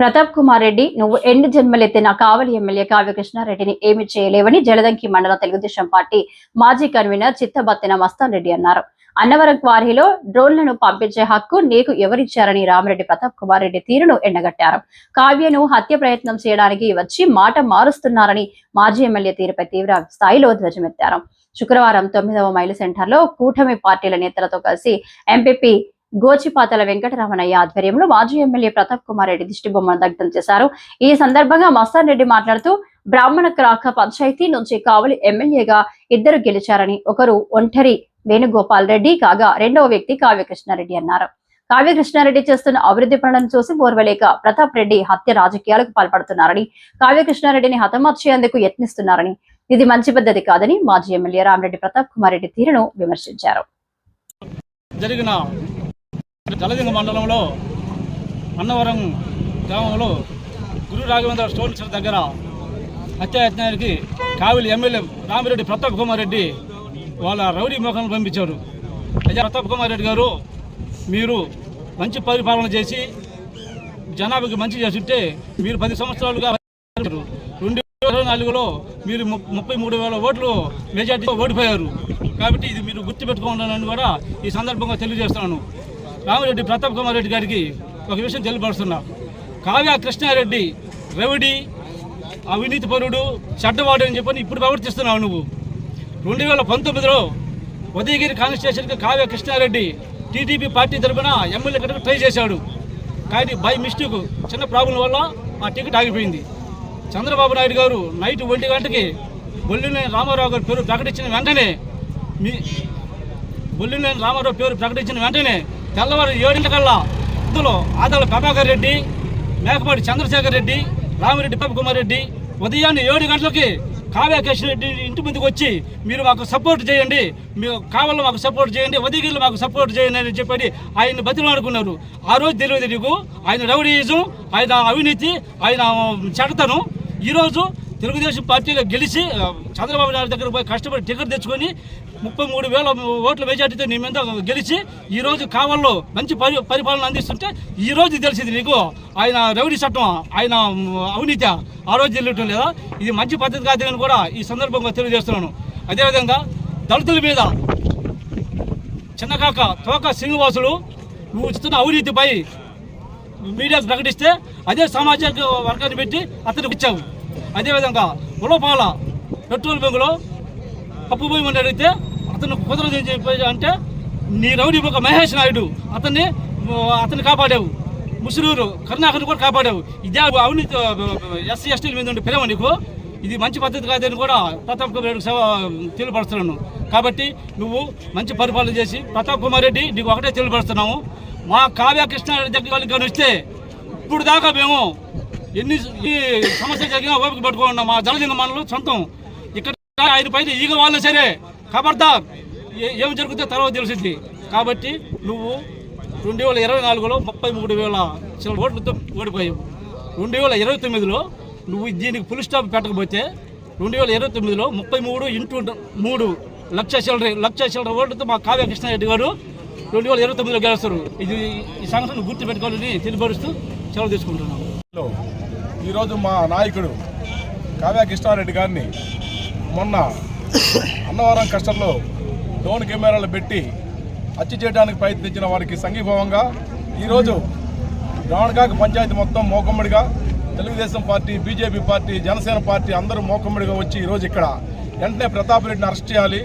ప్రతాప్ కుమార్ రెడ్డి నువ్వు ఎన్ని జన్మలెత్తిన కావలి ఎమ్మెల్యే కావ్యకృష్ణారెడ్డిని ఏమి చేయలేవని జలదంకి మండల తెలుగుదేశం పార్టీ మాజీ కన్వీనర్ చిత్తబత్తిన మస్తాన్ రెడ్డి అన్నారు. అన్నవరం క్వారీలో డ్రోన్లను పంపించే హక్కు నీకు ఎవరిచ్చారని రామరెడ్డి ప్రతాప్ కుమార్ రెడ్డి తీరును ఎండగట్టారు. కావ్యను హత్య ప్రయత్నం చేయడానికి వచ్చి మాట మారుస్తున్నారని మాజీ ఎమ్మెల్యే తీరుపై తీవ్ర స్థాయిలో ధ్వజమెత్తారు. శుక్రవారం తొమ్మిదవ మైలు సెంటర్లో కూటమి పార్టీల నేతలతో కలిసి ఎంపీపీ గోచిపాతల వెంకటరమణయ్య ఆధ్వర్యంలో మాజీ ఎమ్మెల్యే ప్రతాప్ కుమార్ రెడ్డి దిష్టిబొమ్మను దగ్ధం చేశారు. ఈ సందర్భంగా మస్తాన్ రెడ్డి మాట్లాడుతూ బ్రాహ్మణ క్రాక పంచాయతీ నుంచి కావలి ఎమ్మెల్యేగా ఇద్దరు గెలిచారని ఒకరు ఒంటరి వేణుగోపాల్ రెడ్డి కాగా రెండవ వ్యక్తి కావ్యకృష్ణారెడ్డి అన్నారు. కావ్యకృష్ణారెడ్డి చేస్తున్న అభివృద్ధి పనులను చూసి ఓర్వలేక ప్రతాప్ రెడ్డి హత్య రాజకీయాలకు పాల్పడుతున్నారని కావ్యకృష్ణారెడ్డిని హతమార్చేందుకు యత్నిస్తున్నారని ఇది మంచి పద్ధతి కాదని మాజీ ఎమ్మెల్యే రామరెడ్డి ప్రతాప్ కుమార్ రెడ్డి తీరును విమర్శించారు. జరిగిన జలదింగ మండలంలో అన్నవరం గ్రామంలో గురు రాఘవేంద్ర స్టోన్ దగ్గర హత్యాయత్నానికి కావిలి ఎమ్మెల్యే రామిరెడ్డి ప్రతాప్ కుమార్ రెడ్డి వాళ్ళ రౌడీ ముఖం పంపించారు. అయితే ప్రతాప్ కుమార్ రెడ్డి గారు మీరు మంచి పరిపాలన చేసి జనాభాకి మంచి చేస్తుంటే మీరు పది సంవత్సరాలుగా రెండు వేల ఇరవై నాలుగులో మీరు ము- ముప్పై మూడు వేల ఓట్లు మెజార్టీ ఓడిపోయారు. కాబట్టి ఇది మీరు గుర్తుపెట్టుకోవాలని కూడా ఈ సందర్భంగా తెలియజేస్తున్నాను. రామిరెడ్డి ప్రతాప్ కుమార్ రెడ్డి గారికి ఒక విషయం తెలియపరుస్తున్నా. కావ్య కృష్ణారెడ్డి రవిడి అవినీతి పరుడు చెడ్డవాడు అని చెప్పని ఇప్పుడు ప్రవర్తిస్తున్నావు నువ్వు. రెండు వేల పంతొమ్మిదిలో ఉదయగిరి కాన్స్టిట్యూషన్కి కావ్య కృష్ణారెడ్డి టీడీపీ పార్టీ తరఫున ఎమ్మెల్యే టికెట్ ట్రై చేశాడు. కానీ బై మిస్టేక్ చిన్న ప్రాబ్లం వల్ల ఆ టికెట్ ఆగిపోయింది. చంద్రబాబు నాయుడు గారు నైట్ ఒంటి గంటకి బొల్లినేని రామారావు గారి పేరు ప్రకటించిన వెంటనే మీ బొల్లినేని రామారావు పేరు ప్రకటించిన వెంటనే తెల్లవారు ఏడింటికల్లా ఇందులో ఆదాల ప్రభాకర్ రెడ్డి మేకపాటి చంద్రశేఖర్ రెడ్డి రామిరెడ్డి బాబు కుమార్ రెడ్డి ఉదయాన్నే ఏడు గంటలకి కావ్య రెడ్డి ఇంటి ముందుకు వచ్చి మీరు మాకు సపోర్ట్ చేయండి మీరు కావాలో మాకు సపోర్ట్ చేయండి ఉదయగిరిలో మాకు సపోర్ట్ చేయండి అని చెప్పి ఆయన బతిలాడుకున్నారు ఆ రోజు తెలియదు నీకు ఆయన రౌడీయిజం ఆయన అవినీతి ఆయన చెడతను ఈరోజు తెలుగుదేశం పార్టీలో గెలిచి చంద్రబాబు నాయుడు దగ్గర పోయి కష్టపడి టికెట్ తెచ్చుకొని ముప్పై మూడు వేల ఓట్ల మెజార్టీతో నీ మీద గెలిచి ఈ రోజు మంచి పరి పరిపాలన అందిస్తుంటే ఈ రోజు తెలిసింది నీకు. ఆయన రెవెన్యూ చట్టం ఆయన అవినీతి ఆ రోజు తెలియటం లేదా? ఇది మంచి పద్ధతి కాదు అని కూడా ఈ సందర్భంగా తెలియజేస్తున్నాను. అదేవిధంగా దళితుల మీద చిన్నకాక తోక శ్రీనివాసులు నువ్వు ఇస్తున్న అవినీతిపై మీడియాకు ప్రకటిస్తే అదే సామాజిక వర్గాన్ని పెట్టి అతనికి ఇచ్చావు. అదేవిధంగా ఉలపాల పెట్రోల్ బంకులో అప్పు భూమి అడిగితే అతను కుదరదు అని చెప్పి అంటే నీ రౌడీ ఒక మహేష్ నాయుడు. అతన్ని అతన్ని కాపాడావు. ముసురూరు కరుణాకర్ని కూడా కాపాడావు. ఇదే అవినీతి ఎస్సీ ఎస్టీల మీద ఉండే పిలవ నీకు. ఇది మంచి పద్ధతి కాదని కూడా ప్రతాప్ కుమార్ రెడ్డికి సేవ తెలియపరుస్తున్నాను. కాబట్టి నువ్వు మంచి పరిపాలన చేసి ప్రతాప్ కుమార్ రెడ్డి నీకు ఒకటే తెలియపరుస్తున్నాము. మా కావ్య కృష్ణారెడ్డి దగ్గర వాళ్ళకి కానీ వస్తే ఇప్పుడు దాకా మేము ఎన్ని సమస్య జరిగినా ఓపిక పట్టుకున్నాం మా జలదింగ మనలు సొంతం. ఇక్కడ ఆయన పైన ఈగ వాళ్ళ సరే. ఖబర్దార్ ఏం జరుగుతుందో తర్వాత తెలిసింది కాబట్టి నువ్వు రెండు వేల ఇరవై నాలుగులో ముప్పై మూడు వేల చిన్న ఓట్లతో ఓడిపోయావు. రెండు వేల ఇరవై తొమ్మిదిలో నువ్వు దీనికి ఫుల్ స్టాప్ పెట్టకపోతే రెండు వేల ఇరవై తొమ్మిదిలో ముప్పై మూడు ఇంటూ మూడు లక్ష చిల్లర లక్ష చిల్లర ఓట్లతో మా కావ్య కృష్ణారెడ్డి గారు రెండు వేల ఇరవై తొమ్మిదిలో గెలుస్తారు. ఇది ఈ సంఘటన గుర్తుపెట్టుకోవాలని తెలియపరుస్తూ సెలవు తీసుకుంటున్నాను ఈరోజు మా నాయకుడు కావ్య కృష్ణారెడ్డి గారిని మొన్న అన్నవరం కష్టంలో డ్రోన్ కెమెరాలు పెట్టి హత్య చేయడానికి ప్రయత్నించిన వారికి సంఘీభావంగా ఈరోజు రావణకాక పంచాయతీ మొత్తం మోకమ్మడిగా Telugu Desam party BJP party Janasena party అందరూ మోకమ్మడిగా వచ్చి ఈరోజు ఇక్కడ వెంటనే ప్రతాప్ రెడ్డిని అరెస్ట్ చేయాలి.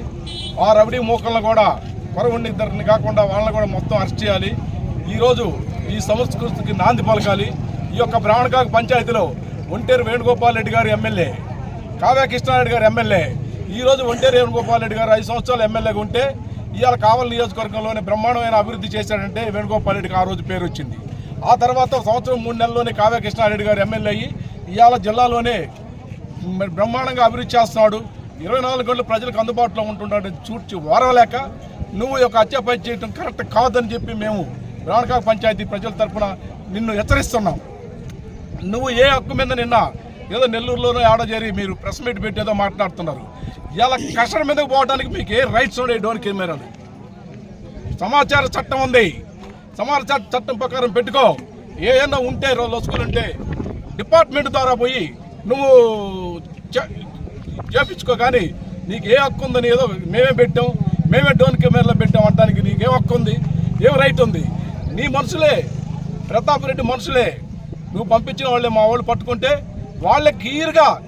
ఆ రవిడి మోకలను కూడా కొరవండి ఇద్దరిని కాకుండా వాళ్ళని కూడా మొత్తం అరెస్ట్ చేయాలి. ఈరోజు ఈ సంస్కృతికి నాంది పలకాలి. ఈ యొక్క బ్రాహ్మణకాక పంచాయతీలో ఒంటేరు వేణుగోపాల్ రెడ్డి గారు ఎమ్మెల్యే కావ్య కృష్ణారెడ్డి గారు ఎమ్మెల్యే ఈ రోజు ఒంటేరు వేణుగోపాల్ రెడ్డి గారు ఐదు సంవత్సరాలు ఎమ్మెల్యేగా ఉంటే ఇవాళ కావల నియోజకవర్గంలోనే బ్రహ్మాండమైన అభివృద్ధి చేశాడంటే వేణుగోపాల్ రెడ్డికి ఆ రోజు పేరు వచ్చింది. ఆ తర్వాత సంవత్సరం మూడు నెలల్లోనే కావ్య కృష్ణారెడ్డి గారు ఎమ్మెల్యే అయ్యి ఇవాళ జిల్లాలోనే బ్రహ్మాండంగా అభివృద్ధి చేస్తున్నాడు. ఇరవై నాలుగు గంటలు ప్రజలకు అందుబాటులో ఉంటున్నాడు చూచి ఓరవలేక నువ్వు యొక్క హత్యపై చేయడం కరెక్ట్ కాదని చెప్పి మేము బ్రాహ్మణకాక పంచాయతీ ప్రజల తరఫున నిన్ను హెచ్చరిస్తున్నాం. నువ్వు ఏ హక్కు మీద నిన్న ఏదో నెల్లూరులోనో ఆడ చేరి మీరు ప్రెస్ మీట్ పెట్టి ఏదో మాట్లాడుతున్నారు. ఇలా కష్టం మీదకి పోవడానికి మీకు ఏ రైట్స్ ఉన్నాయి డోన్ కెమెరాలు? సమాచార చట్టం ఉంది. సమాచార చట్టం ప్రకారం పెట్టుకో. ఏదైనా ఉంటే లొసుకులు ఉంటే డిపార్ట్మెంట్ ద్వారా పోయి నువ్వు చే- చేపించుకో కానీ నీకు ఏ హక్కు ఉందని ఏదో మేమే పెట్టాం. మేమే డోన్ కెమెరాలో పెట్టాం అంటానికి నీకు ఏ హక్కు ఉంది? ఏం రైట్ ఉంది? నీ మనుషులే. ప్రతాప్ రెడ్డి మనుషులే. నువ్వు పంపించిన వాళ్ళే మా వాళ్ళు పట్టుకుంటే వాళ్ళే క్లియర్గా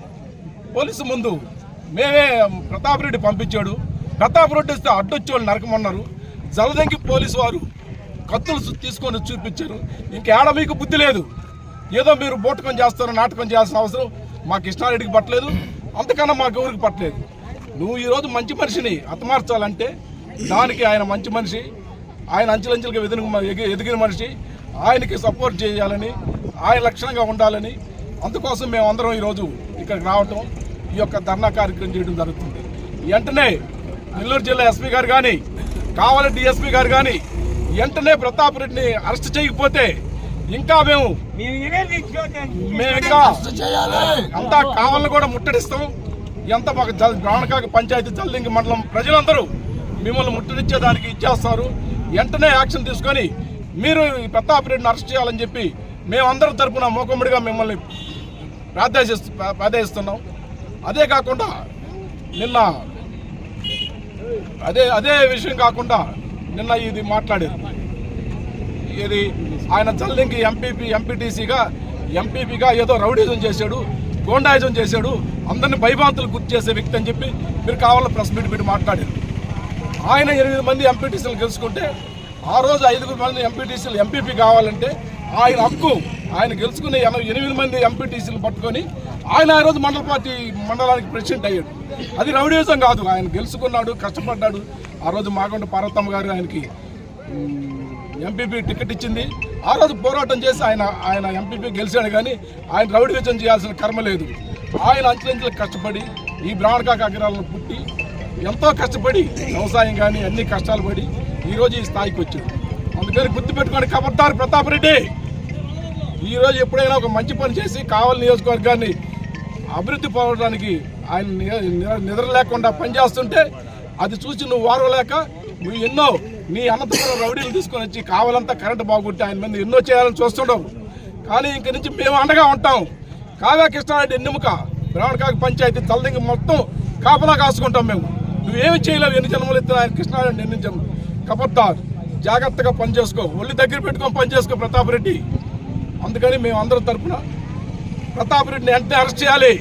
పోలీసు ముందు మేమే ప్రతాప్ రెడ్డి పంపించాడు. ప్రతాప్ రెడ్డి వస్తే అడ్డొచ్చేవాళ్ళు నరకమన్నారు. జలదంకి పోలీసు వారు కత్తులు తీసుకొని చూపించారు. ఇంకేడ మీకు బుద్ధి లేదు. ఏదో మీరు బోటకం చేస్తారు నాటకం చేయాల్సిన అవసరం మా కృష్ణారెడ్డికి పట్టలేదు. అంతకన్నా మాకు ఎవరికి పట్టలేదు. నువ్వు ఈరోజు మంచి మనిషిని అతమార్చాలంటే దానికి ఆయన మంచి మనిషి ఆయన అంచెలంచెలుగా ఎదిగిన ఎగి- ఎదిగిన మనిషి ఆయనకి సపోర్ట్ చేయాలని ఆయన లక్షణంగా ఉండాలని అందుకోసం మేము అందరం ఈరోజు ఇక్కడికి రావటం ఈ యొక్క ధర్నా కార్యక్రమం చేయడం జరుగుతుంది. వెంటనే నెల్లూరు జిల్లా ఎస్పీ గారు కానీ కావాలి డిఎస్పీ గారు కానీ వెంటనే ప్రతాప్ రెడ్డిని అరెస్ట్ చేయకపోతే ఇంకా మేము మేము ఇంకా అంతా కావాలని కూడా ముట్టడిస్తాం. ఎంత మాకు జల్ బ్రాహ్మణకాక పంచాయతీ జల్లింగి మండలం ప్రజలందరూ మిమ్మల్ని ముట్టడిచ్చేదానికి ఇచ్చేస్తారు. వెంటనే యాక్షన్ తీసుకొని మీరు ఈ ప్రతాప్ రెడ్డిని అరెస్ట్ చేయాలని చెప్పి మేమందరం తరపున మూకమ్మడిగా మిమ్మల్ని ప్రార్థిస్తు ప్రార్థిస్తున్నాం. అదే కాకుండా నిన్న అదే అదే విషయం కాకుండా నిన్న ఇది మాట్లాడారు. ఇది ఆయన జల్లింకి ఎంపీపీ ఎంపీటీసీగా ఎంపీపీగా ఏదో రౌడీజం చేశాడు గోండాయిజం చేశాడు అందరిని భయభాంతులు గుర్తు చేసే వ్యక్తి అని చెప్పి మీరు కావాలని ప్రెస్ మీట్ పెట్టి మాట్లాడారు. ఆయన ఎనిమిది మంది ఎంపీటీసీలు గెలుచుకుంటే ఆ రోజు ఐదుగురు మంది ఎంపీటీసీలు ఎంపీపీ కావాలంటే ఆయన హక్కు. ఆయన గెలుచుకునే ఎనభై ఎనిమిది మంది ఎంపీటీసీలు పట్టుకొని ఆయన ఆ రోజు మండల పార్టీ మండలానికి ప్రెసిడెంట్ అయ్యాడు. అది రౌడీజం కాదు. ఆయన గెలుచుకున్నాడు కష్టపడ్డాడు. ఆ రోజు మాగొండ పార్వతమ్మ గారు ఆయనకి ఎంపీపీ టికెట్ ఇచ్చింది. ఆ రోజు పోరాటం చేసి ఆయన ఆయన ఎంపీపీ గెలిచాడు కానీ ఆయన రౌడీజం చేయాల్సిన కర్మ లేదు. ఆయన అంచెలంచెలు కష్టపడి ఈ బ్రాహ్మణకాక అగ్రాలను పుట్టి ఎంతో కష్టపడి వ్యవసాయం కానీ అన్ని కష్టాలు పడి ఈరోజు ఈ స్థాయికి వచ్చాడు. అందుకని గుర్తుపెట్టుకోండి కబడ్డారు ప్రతాప్ రెడ్డి. ఈరోజు ఎప్పుడైనా ఒక మంచి పని చేసి కావలి నియోజకవర్గాన్ని అభివృద్ధి పొందడానికి ఆయన నిద్ర లేకుండా పనిచేస్తుంటే అది చూసి నువ్వు వారవలేక నువ్వు ఎన్నో నీ అనంతపురం రౌడీలు తీసుకొని వచ్చి కావాలంతా కరెంటు బాగుంటే ఆయన మీద ఎన్నో చేయాలని చూస్తుండవు. కానీ ఇంక నుంచి మేము అండగా ఉంటాం. కావ్య కృష్ణారెడ్డి ఎన్నుముక బ్రాహ్మణకాక పంచాయతీ తలదింగి మొత్తం కాపలా కాసుకుంటాం మేము. నువ్వేమి చేయలేవు ఎన్ని జన్మలు ఎత్తిన ఆయన కృష్ణారెడ్డి నిర్ణయించాము కబద్దార్ జాగ్రత్తగా పని చేసుకో ఒళ్ళు దగ్గర పెట్టుకొని పని చేసుకో ప్రతాప్ రెడ్డి. అందుకని మేము అందరం తరపున ప్రతాప్ రెడ్డిని వెంటనే అరెస్ట్ చేయాలి.